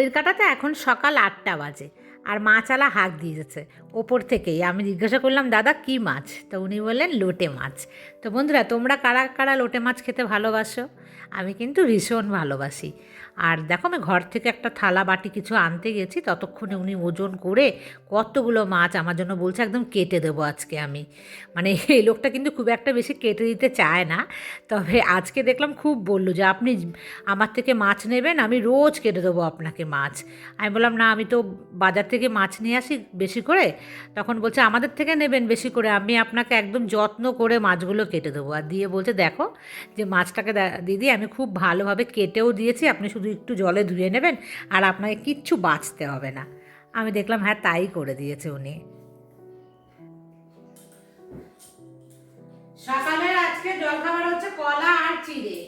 ঘড়ির কাটাতে এখন সকাল আটটা বাজে আর মাছালা হাঁক দিয়েছে। ওপর থেকেই আমি জিজ্ঞাসা করলাম, দাদা, কি মাছ? তো উনি বললেন, লোটে মাছ। তো বন্ধুরা, তোমরা কারা কারা লোটে মাছ খেতে ভালোবাসো? আমি কিন্তু ভীষণ ভালোবাসি। আর দেখো আমি ঘর থেকে একটা থালা বাটি কিছু আনতে গেছি, ততক্ষণে উনি ওজন করে কতগুলো মাছ আমার জন্য বলছে, একদম কেটে দেবো আজকে আমি। মানে এই লোকটা কিন্তু খুব একটা বেশি কেটে দিতে চায় না, তবে আজকে দেখলাম খুব বলল যে, আপনি আমার থেকে মাছ নেবেন, আমি রোজ কেটে দেবো আপনাকে মাছ। আমি বললাম, না, আমি তো বাজার থেকে মাছ নিয়ে আসি বেশি করে। তখন বলছে, আমাদের থেকে নেবেন বেশি করে, আমি আপনাকে একদম যত্ন করে মাছগুলো কেটে দেবো। আর দিয়ে বলছে, দেখো যে মাছটাকে দিদি, আমি খুব ভালোভাবে কেটেও দিয়েছি, আপনি শুধু একটু জলে ধুয়ে নেবেন আর আপনাকে কিচ্ছু বাঁচতে হবে না। আমি দেখলাম হ্যাঁ তাই করে দিয়েছে উনি। সকালের আজকে জলখাবার হচ্ছে কলা আর চিড়ে।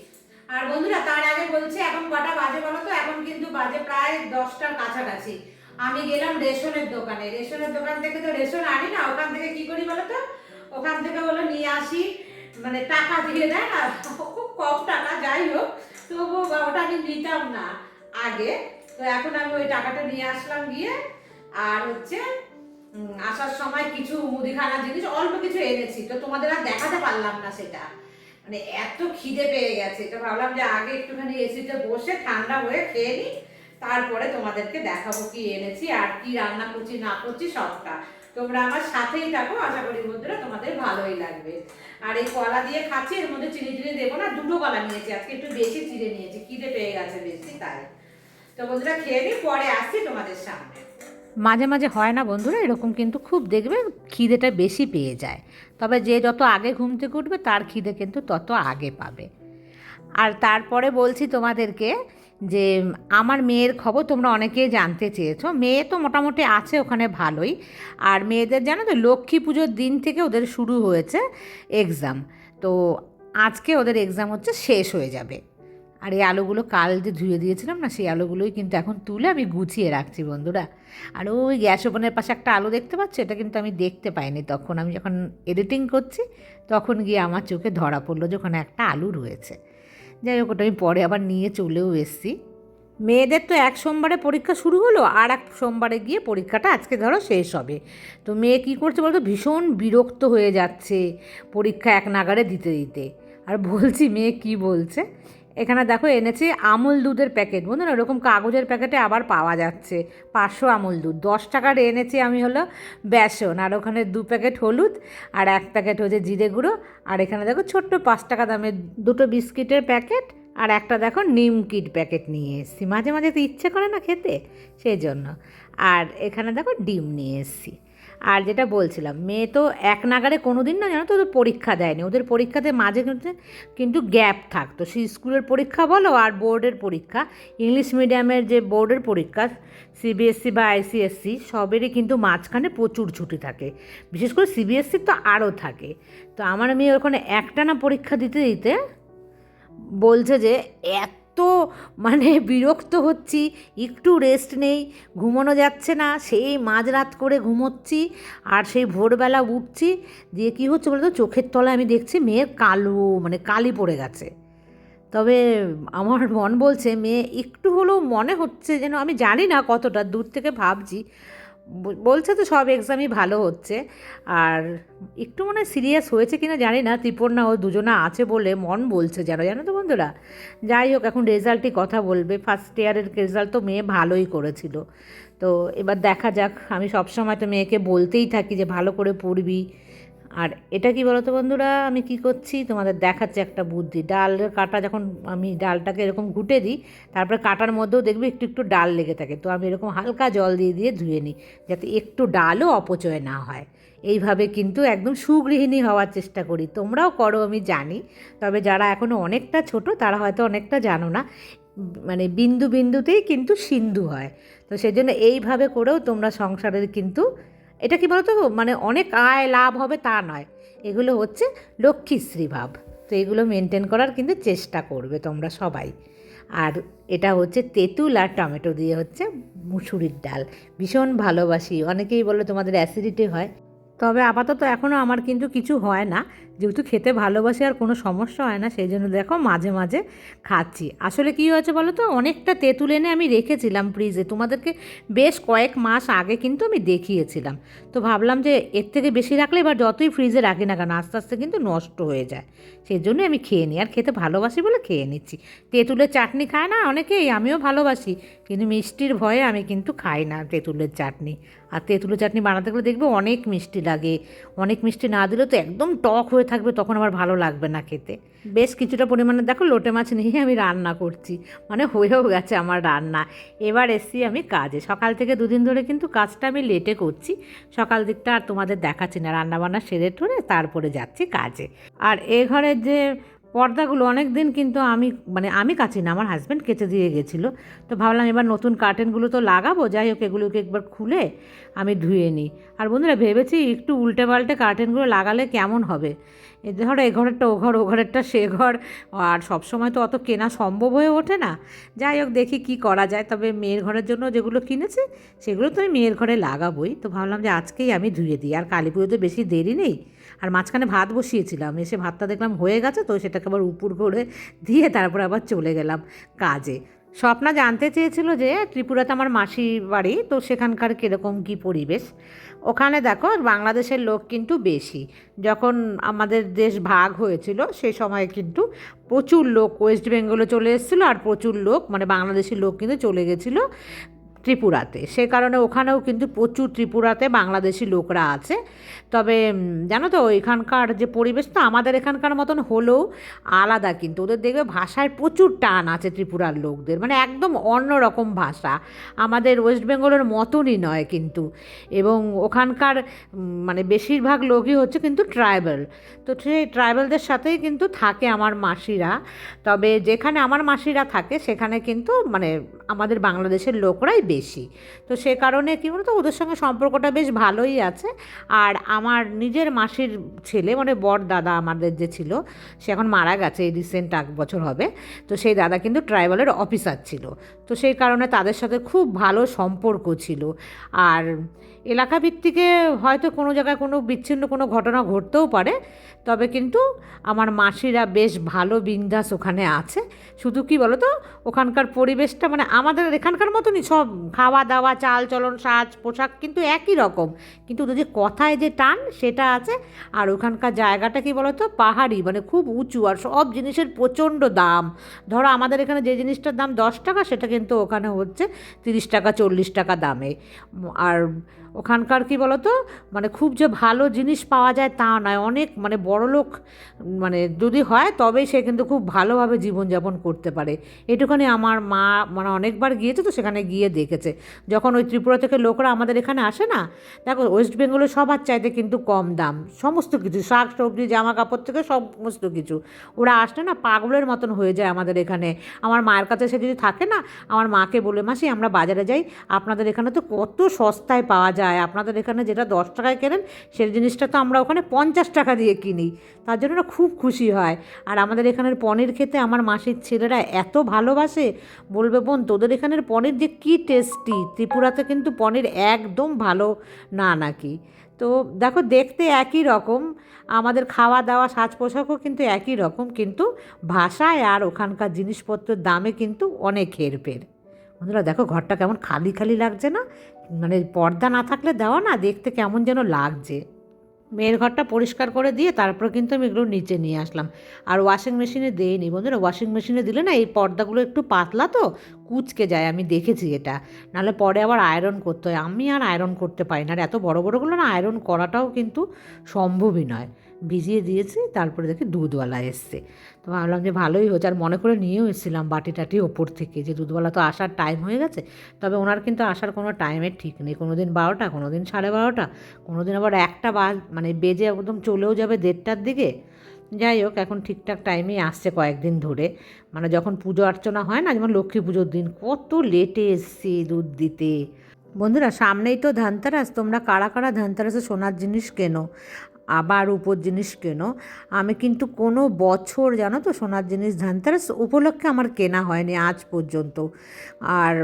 আর বন্ধুরা, তার আগে বলছি, এখন কটা বাজে বলো তো? এখন কিন্তু বাজে প্রায় দশটার কাছাকাছি। আমি গেলাম রেশনের দোকানে। রেশনের দোকান থেকে তো রেশন আনি না, ওখান থেকে কি করি বলো তো? ওখান থেকে বলো, নিয়ে আসি। মানে টাকা দিয়ে দেয় না, খুব কম টাকা, যাই হোক। তবু ওটা আমি নিতাম না আগে। তো এখন আমি ওই টাকাটা নিয়ে আসলাম গিয়ে, আর হচ্ছে আসার সময় কিছু মুদিখানা জিনিস, অল্প কিছু এনেছি। তো তোমাদের আর দেখাতে পারলাম না সেটা। মানে এত খিদে পেয়ে গেছে। তো ভাবলাম যে আগে একটুখানি এসিতে বসে ঠান্ডা হয়ে খেয়ে নিই তারপরে তোমাদেরকে দেখাবো কি এনেছি আর কি রান্না করছি, না করছি সবটা। তোমরা আমার সাথেই থাকো, আশা করি বন্ধুরা তোমাদের ভালোই লাগবে। আর এই কলা দিয়ে খাচ্ছি, এর মধ্যে চিনি চিনি দেবো না, দুটো কলা নিয়েছি, আজকে একটু বেশি চিড়ে নিয়েছি, খিদে পেয়ে গেছে বেশি, তাই। তো বন্ধুরা, খেয়ে নিই পরে আসছি তোমাদের সামনে। মাঝে মাঝে হয় না বন্ধুরা, এরকম কিন্তু খুব দেখবে খিদেটা বেশি পেয়ে যায়। তবে যে যত আগে ঘুম থেকে উঠবে, তার খিদে কিন্তু তত আগে পাবে। আর তারপরে বলছি তোমাদেরকে যে, আমার মেয়ের খবর তোমরা অনেকেই জানতে চেয়েছো। মেয়ে তো মোটামুটি আছে ওখানে ভালোই। আর মেয়েদের জানো তো, লক্ষ্মী পুজোর দিন থেকে ওদের শুরু হয়েছে এক্সাম তো আজকে ওদের এক্সাম হচ্ছে শেষ হয়ে যাবে। আর এই আলুগুলো কাল যে ধুয়ে দিয়েছিলাম না, সেই আলুগুলোই কিন্তু এখন তুলে আমি গুছিয়ে রাখছি বন্ধুরা। আর ওই গ্যাস ওভেনের পাশে একটা আলু দেখতে পাচ্ছ? এটা কিন্তু আমি দেখতে পাইনি। তখন আমি যখন এডিটিং করছি, তখন গিয়ে আমার চোখে ধরা পড়ল যে ওখানে একটা আলু রয়েছে। যাই হোক, ওটা আমি পরে আবার নিয়ে চলেও এসেছি। মেয়েদের তো এক সোমবারে পরীক্ষা শুরু হলো, আর এক সোমবারে গিয়ে পরীক্ষাটা আজকে ধরো শেষ হবে। তো মেয়ে কী করছে বলতো, ভীষণ বিরক্ত হয়ে যাচ্ছে পরীক্ষা এক নাগারে দিতে দিতে। আর বলছি, মেয়ে কি বলছে? এখানে দেখো এনেছি আমুল দুধের প্যাকেট। বুঝলেন এরকম কাগজের প্যাকেটে আবার পাওয়া যাচ্ছে। পাঁচশো আমুল দুধ। দশ টাকার এনেছি আমি হলো বেসন। আর ওখানে দু প্যাকেট হলুদ আর এক প্যাকেট হচ্ছে জিরে গুঁড়ো। আর এখানে দেখো ছোট্ট পাঁচ টাকা দামের দুটো বিস্কিটের প্যাকেট আর একটা দেখো নিমকিট প্যাকেট নিয়ে এসেছি। মাঝে মাঝে তো ইচ্ছে করে না খেতে, সেই জন্য। আর এখানে দেখো ডিম নিয়ে এসেছি। আর যেটা বলছিলাম, মেয়ে তো এক নাগারে কোনো দিন না জানো তো ওদের পরীক্ষা দেয়নি। ওদের পরীক্ষাতে মাঝে কিন্তু কিন্তু গ্যাপ থাকতো। সেই স্কুলের পরীক্ষা বলো আর বোর্ডের পরীক্ষা, ইংলিশ মিডিয়ামের যে বোর্ডের পরীক্ষা, সিবিএসসি বা আইসিএসসি, সবেরই কিন্তু মাঝখানে প্রচুর ছুটি থাকে। বিশেষ করে সিবিএসসির তো আরও থাকে। তো আমার মেয়ে ওখানে একটানা পরীক্ষা দিতে দিতে বলছে যে, এত মানে বিরক্ত হচ্ছি, একটু রেস্ট নেই, ঘুমানো যাচ্ছে না, সেই মাঝরাত করে ঘুমোচ্ছি, আর সেই ভোরবেলা উঠছি, দিয়ে কী হচ্ছে বলতো, চোখের তলায় আমি দেখছি মেয়ের কালো মানে কালি পড়ে গেছে। তবে আমার মন বলছে, মেয়ে একটু হলেও মনে হচ্ছে যেন, আমি জানি না কতটা, দূর থেকে ভাবছি বলছে তো সব এক্সামই ভালো হচ্ছে। আর একটু মনে সিরিয়াস হয়েছে কিনা জানি না, ত্রিপর্ণা ও দুজনা আছে বলে মন বলছে যেন, জানো তো বন্ধুরা? যাই হোক, এখন রেজাল্টই কথা বলবে। ফার্স্ট ইয়ারের রেজাল্ট তো মেয়ে ভালোই করেছিল। তো এবার দেখা যাক, আমি সবসময় তো মেয়েকে বলতেই থাকি যে ভালো করে পড়বি। আর এটা কি বলতো বন্ধুরা? আমি কি করছি? তোমাদের দেখাচ্ছি একটা বুদ্ধি। ডালের কাটা যখন আমি ডালটাকে এরকম ঘুটে দিই, তারপরে কাটার মধ্যেও দেখবে একটু একটু ডাল লেগে থাকে। তো আমি এরকম হালকা জল দিয়ে দিয়ে ধুয়ে নিই, যাতে একটু ডালও অপচয় না হয়। এইভাবে কিন্তু একদম সুগৃহিণী হওয়ার চেষ্টা করি। তোমরাও করো, আমি জানি। তবে যারা এখনও অনেকটা ছোট, তারা হয়তো অনেকটা জানো না। মানে বিন্দু বিন্দুতেই কিন্তু সিন্ধু হয়। তো সেজন্য এইভাবে করেও তোমরা সংসারের কিন্তু এটা কি বলতো? মানে অনেক আয় লাভ হবে তা নয়। এগুলো হচ্ছে লক্ষ্মীশ্রী ভাব তো এগুলো মেনটেন করার কিন্তু চেষ্টা করবে তোমরা সবাই। আর এটা হচ্ছে তেঁতুল আর টমেটো দিয়ে হচ্ছে মুসুরির ডাল। ভীষণ ভালোবাসি। অনেকেই বলে তোমাদের অ্যাসিডিটি হয়। তবে আপাতত এখনও আমার কিন্তু কিছু হয় না। যেহেতু খেতে ভালোবাসি আর কোনো সমস্যা হয় না, সেই জন্য দেখো মাঝে মাঝে খাচ্ছি। আসলে কী হয়েছে বলো তো? অনেকটা তেঁতুল এনে আমি রেখেছিলাম ফ্রিজে তোমাদেরকে বেশ কয়েক মাস আগে কিন্তু আমি দেখিয়েছিলাম। তো ভাবলাম যে এর থেকে বেশি রাখলে এবার যতই ফ্রিজে রাখি না কেন, আস্তে আস্তে কিন্তু নষ্ট হয়ে যায়। সেই জন্য আমি খেয়ে নিই। আর খেতে ভালোবাসি বলে খেয়ে নিচ্ছি। তেঁতুলের চাটনি খায় না অনেকেই, আমিও ভালোবাসি। কিন্তু মিষ্টির ভয়ে আমি কিন্তু খাই না তেঁতুলের চাটনি। আর তেঁতুলের চাটনি বানাতে গেলে দেখবে অনেক মিষ্টি লাগে। অনেক মিষ্টি না দিলে তো একদম টক হয়ে থাকবে, তখন আমার ভালো লাগবে না খেতে। বেশ কিছুটা পরিমাণে দেখো লোটে মাছ নিয়ে আমি রান্না করছি মানে হয়েও গেছে আমার রান্না। এবার এসছি আমি কাজে। সকাল থেকে দুদিন ধরে কিন্তু কাজটা আমি লেটে করছি। সকাল দিকটা আর তোমাদের দেখাচ্ছি না, রান্নাবান্না সেরে ঠরে তারপরে যাচ্ছি কাজে। আর এ ঘরের যে পর্দাগুলো অনেক দিন কিন্তু আমি মানে আমি কাছি না, আমার হাজব্যান্ড কেচে দিয়ে গেছিল। তো ভাবলাম এবার নতুন কার্টেনগুলো তো লাগাবো, যাই হোক এগুলোকে একবার খুলে আমি ধুয়ে নিই। আর বন্ধুরা, ভেবেছি একটু উল্টে পাল্টে কার্টেনগুলো লাগালে কেমন হবে? এ ধরো, এ ঘরেরটা, ও ঘর, ও ঘরেরটা, সে ঘর। আর সবসময় তো অত কেনা সম্ভব হয়ে ওঠে না। যাই হোক, দেখি কি করা যায়। তবে মেয়ের ঘরের জন্য যেগুলো কিনেছি, সেগুলো তো আমি মেয়ের ঘরে লাগাবোই। তো ভাবলাম যে আজকেই আমি ধুয়ে দিই। আর কালী পুজোতে বেশি দেরি নেই। আর মাঝখানে ভাত বসিয়েছিলাম। এসে ভাতটা দেখলাম হয়ে গেছে, তো সেটাকে আবার উপর করে দিয়ে তারপর আবার চলে গেলাম কাজে। স্বপ্না জানতে চেয়েছিল যে ত্রিপুরাতে আমার মাসির বাড়ি, তো সেখানকার কীরকম কী পরিবেশ? ওখানে দেখো, বাংলাদেশের লোক কিন্তু বেশি। যখন আমাদের দেশ ভাগ হয়েছিল সেই সময় কিন্তু প্রচুর লোক ওয়েস্ট বেঙ্গলে চলে এসেছিল, আর প্রচুর লোক মানে বাংলাদেশি লোক কিন্তু চলে গেছিল। ত্রিপুরাতে। সে কারণে ওখানেও কিন্তু প্রচুর ত্রিপুরাতে বাংলাদেশি লোকরা আছে। তবে জানো তো, এখানকার যে পরিবেশটা আমাদের এখানকার মতন হলেও আলাদা কিন্তু। ওদের দেখবে ভাষায় প্রচুর টান আছে ত্রিপুরার লোকদের। মানে একদম অন্য রকম ভাষা। আমাদের ওয়েস্ট বেঙ্গলের মতনই নয় কিন্তু। এবং ওখানকার মানে বেশিরভাগ লোকই হচ্ছে কিন্তু ট্রাইবেল। তো সেই ট্রাইবেলদের সাথেই কিন্তু থাকে আমার মাসিরা। তবে যেখানে আমার মাসিরা থাকে, সেখানে কিন্তু মানে আমাদের বাংলাদেশের লোকরাই বেশি। তো সে কারণে কী বলতো, ওদের সঙ্গে সম্পর্কটা বেশ ভালোই আছে। আর আমার নিজের মাসির ছেলে মানে বর দাদা আমাদের যে ছিল, সে এখন মারা গেছে, এই রিসেন্ট এক বছর হবে। তো সেই দাদা কিন্তু ট্রাইবালের অফিসার ছিল। তো সেই কারণে তাদের সাথে খুব ভালো সম্পর্ক ছিল। আর এলাকা ভিত্তিকে হয়তো কোনো জায়গায় কোনো বিচ্ছিন্ন কোনো ঘটনা ঘটতেও পারে, তবে কিন্তু আমার মাসিরা বেশ ভালো বিন্দাস ওখানে আছে। শুধু কি বলো তো ওখানকার পরিবেশটা মানে আমাদের এখানকার মতনই সব খাওয়া দাওয়া চাল চলন সাজ পোশাক কিন্তু একই রকম। কিন্তু ওদের যে কথায় যে টান, সেটা আছে। আর ওখানকার জায়গাটা কি বলতো? পাহাড়ি মানে খুব উঁচু। আর সব জিনিসের প্রচণ্ড দাম। ধরো আমাদের এখানে যে জিনিসটার দাম দশ টাকা, সেটা কিন্তু ওখানে হচ্ছে তিরিশ টাকা, চল্লিশ টাকা দামে। আর ওখানকার কি বলতো? মানে খুব যে ভালো জিনিস পাওয়া যায় তা নয়। অনেক মানে বড় লোক মানে যদি হয় তবেই সে কিন্তু খুব ভালোভাবে জীবনযাপন করতে পারে। এটুখানি আমার মা মানে অনেকবার গিয়েছে তো সেখানে গিয়ে দেখেছে। যখন ওই ত্রিপুরা থেকে লোকরা আমাদের এখানে আসে না, দেখো ওয়েস্ট বেঙ্গলে সবার চাইতে কিন্তু কম দাম। সমস্ত কিছু, শাক সবজি জামা কাপড় থেকে সমস্ত কিছু। ওরা আসলে না পাগলের মতন হয়ে যায় আমাদের এখানে। আমার মায়ের কাছে সে যদি থাকে না, আমার মাকে বলে, মাসি, আমরা বাজারে যাই। আপনাদের এখানে তো কত সস্তায় পাওয়া যায়। আপনাদের এখানে যেটা দশ টাকায় কেনেন, সেই জিনিসটা তো আমরা ওখানে পঞ্চাশ টাকা দিয়ে কিনি। তার জন্য খুব খুশি হয়। আর আমাদের এখানের পনির খেতে আমার মাসির ছেলেরা এত ভালোবাসে। বলবে, বোন, তোদের এখানের পনির যে কী টেস্টি? ত্রিপুরাতে কিন্তু পনির একদম ভালো না নাকি? তো দেখো, দেখতে একই রকম। আমাদের খাওয়া দাওয়া সাজ পোশাকও কিন্তু একই রকম, কিন্তু ভাষায় আর ওখানকার জিনিসপত্রের দামে কিন্তু অনেক হেরফের। বন্ধুরা, দেখো, ঘরটা কেমন খালি খালি লাগছে না? মানে পর্দা না থাকলে দেওয়া না, দেখতে কেমন যেন লাগছে। মেয়ের ঘরটা পরিষ্কার করে দিয়ে তারপর কিন্তু আমি এগুলো নিচে নিয়ে আসলাম। আর ওয়াশিং মেশিনে দিইনি। বন্ধুরা ওয়াশিং মেশিনে দিলে না এই পর্দাগুলো একটু পাতলা তো, কুচকে যায়। আমি দেখেছি এটা। নাহলে পরে আবার আয়রন করতে হয়। আমি আর আয়রন করতে পারি না। আর এত বড় বড়গুলো না আয়রন করাটাও কিন্তু সম্ভবই নয়। ভিজিয়ে দিয়েছি, তারপরে দেখি দুধওয়ালা এসছে। তো ভাবলাম যে ভালোই হচ্ছে আর মনে করে নিয়েও এসেছিলাম বাটি টাটি ওপর থেকে যে দুধওয়ালা তো আসার টাইম হয়ে গেছে। তবে ওনার কিন্তু আসার কোনো টাইমের ঠিক নেই। কোনো দিন বারোটা কোনো দিন সাড়ে বারোটা কোনো দিন আবার একটা বাজ মানে বেজে একদম চলেও যাবে দেড়টার দিকে। যাই হোক, এখন ঠিকঠাক টাইমেই আসছে কয়েকদিন ধরে। মানে যখন পুজো অর্চনা হয় না, যেমন লক্ষ্মী পুজোর দিন, কত লেটে এসছি দুধ দিতে। বন্ধুরা, সামনেই তো ধানতেরাস। তোমরা কারা কারা ধানতেরাসে সোনার জিনিস কেনো? আবার উপর জিনিস কেনো? আমি কিন্তু কোনো বছর, জানো তো, সোনার জিনিস, ধানতেরাস উপলক্ষে আমার কেনা হয়নি আজ পর্যন্ত। আর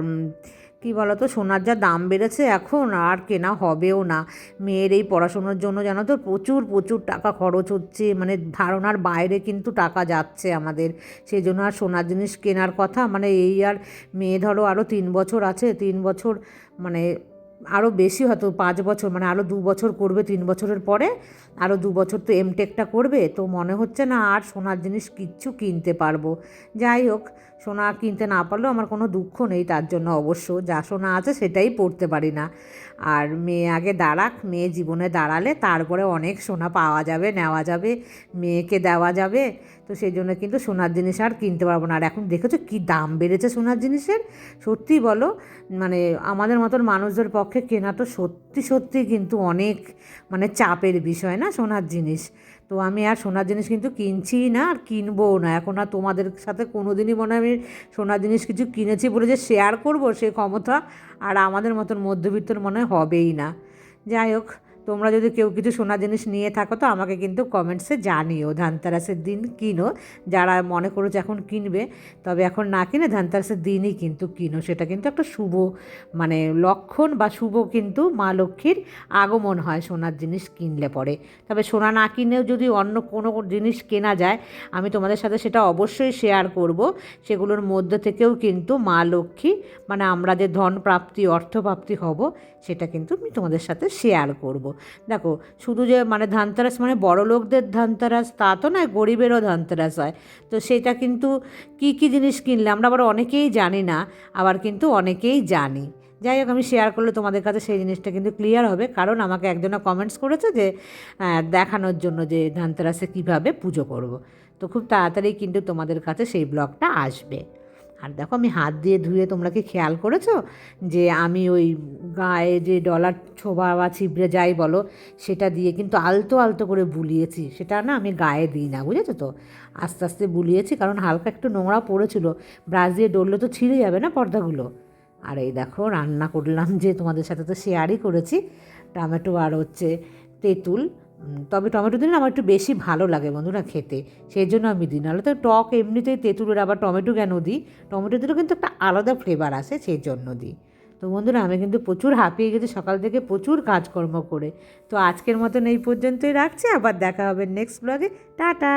কি বলতো, সোনার যা দাম বেড়েছে এখন আর কেনা হবেও না। মেয়ের এই পড়াশোনার জন্য, জানো তো, প্রচুর প্রচুর টাকা খরচ হচ্ছে। মানে ধারণার বাইরে কিন্তু টাকা যাচ্ছে আমাদের। সেই জন্য আর সোনার জিনিস কেনার কথা মানে এই আর মেয়ে ধরো আরও তিন বছর আছে, তিন বছর মানে আরও বেশি হয়তো পাঁচ বছর মানে আরও দু বছর করবে, তিন বছরের পরে আরও দু বছর তো এমটেকটা করবে, তো মনে হচ্ছে না আর সোনার জিনিস কিচ্ছু কিনতে পারব। যাই হোক সোনা কিনতে না পারলেও আমার কোনো দুঃখ নেই তার জন্য অবশ্য। যা সোনা আছে সেটাই পড়তে পারি না। আর মেয়ে আগে দাঁড়াক, মেয়ে জীবনে দাঁড়ালে তারপরে অনেক সোনা পাওয়া যাবে, নেওয়া যাবে, মেয়েকে দেওয়া যাবে। তো সেই জন্য কিন্তু সোনার জিনিস আর কিনতে পারব না। আর এখন দেখেছ কী দাম বেড়েছে সোনার জিনিসের? সত্যি বলো মানে আমাদের মতন মানুষদের পক্ষে কেনা তো সত্যি সত্যি কিন্তু অনেক মানে চাপের বিষয় না সোনার জিনিস? তো আমি আর সোনার জিনিস কিন্তু কিনছি না আর কিনবও না। এখন আর তোমাদের সাথে কোনো দিনই মনে আমি সোনার জিনিস কিছু কিনেছি বলে যে শেয়ার করব সে ক্ষমতা আর আমাদের মতন মধ্যবিত্তর মনে হবেই না। যাই হোক তোমরা যদি কেউ কিছু সোনার জিনিস নিয়ে থাকো, তো আমাকে কিন্তু কমেন্টসে জানিও। ধানতেরাসের দিন কিনো। যারা মনে করো যে এখন কিনবে, তবে এখন না কিনে ধানতেরাসের দিনই কিন্তু কিনো। সেটা কিন্তু একটা শুভ মানে লক্ষণ বা শুভ কিন্তু মা লক্ষ্মীর আগমন হয় সোনার জিনিস কিনলে পরে। তবে সোনা না কিনেও যদি অন্য কোনো জিনিস কেনা যায়, আমি তোমাদের সাথে সেটা অবশ্যই শেয়ার করব। সেগুলোর মধ্যে থেকেও কিন্তু মা লক্ষ্মী মানে আমরা যে ধন প্রাপ্তি অর্থপ্রাপ্তি হব, সেটা কিন্তু আমি তোমাদের সাথে শেয়ার করব। দেখো, শুধু যে মানে ধানতেরাস মানে বড় লোকদের ধানতেরাস, তা তো নয়, গরিবেরও ধানতেরাস হয়। তো সেটা কিন্তু কী কী জিনিস কিনলে, আমরা আবার অনেকেই জানি না, আবার কিন্তু অনেকেই জানি। যাই হোক, আমি শেয়ার করলে তোমাদের কাছে সেই জিনিসটা কিন্তু ক্লিয়ার হবে, কারণ আমাকে একজনা কমেন্টস করেছে যে দেখানোর জন্য যে ধানতেরাসে কীভাবে পুজো করব। তো খুব তাড়াতাড়ি কিন্তু তোমাদের কাছে সেই ব্লগটা আসবে। আর দেখো আমি হাত দিয়ে ধুয়ে তোমরা কি খেয়াল করেছ? যে আমি ওই গায়ে যে ডলার ছোবা বা ছিবড়ে যাই বলো, সেটা দিয়ে কিন্তু আলতো আলতো করে বুলিয়েছি। সেটা না আমি গায়ে দিই না, বুঝেছ তো? আস্তে আস্তে বুলিয়েছি, কারণ হালকা একটু নোংরা পড়েছিল। ব্রাশ দিয়ে ডললে তো ছিঁড়ে যাবে না পর্দাগুলো? আর এই দেখো রান্না করলাম যে তোমাদের সাথে তো শেয়ারই করেছি। টমেটো আর হচ্ছে তেঁতুল। তবে টমেটো দিলে আমার একটু বেশি ভালো লাগে বন্ধুরা খেতে। সেই জন্য আমি দিই। নাহলে তো টক এমনিতেই তেঁতুলের, আবার টমেটো কেন দিই? টমেটো দিলেও কিন্তু একটা আলাদা ফ্লেভার আসে, সেই জন্য দিই। তো বন্ধুরা, আমি কিন্তু প্রচুর হাঁপিয়ে গেছি সকাল থেকে, প্রচুর কাজকর্ম করে। তো আজকের মতন এই পর্যন্তই রাখছি। আবার দেখা হবে নেক্সট ব্লগে টাটা!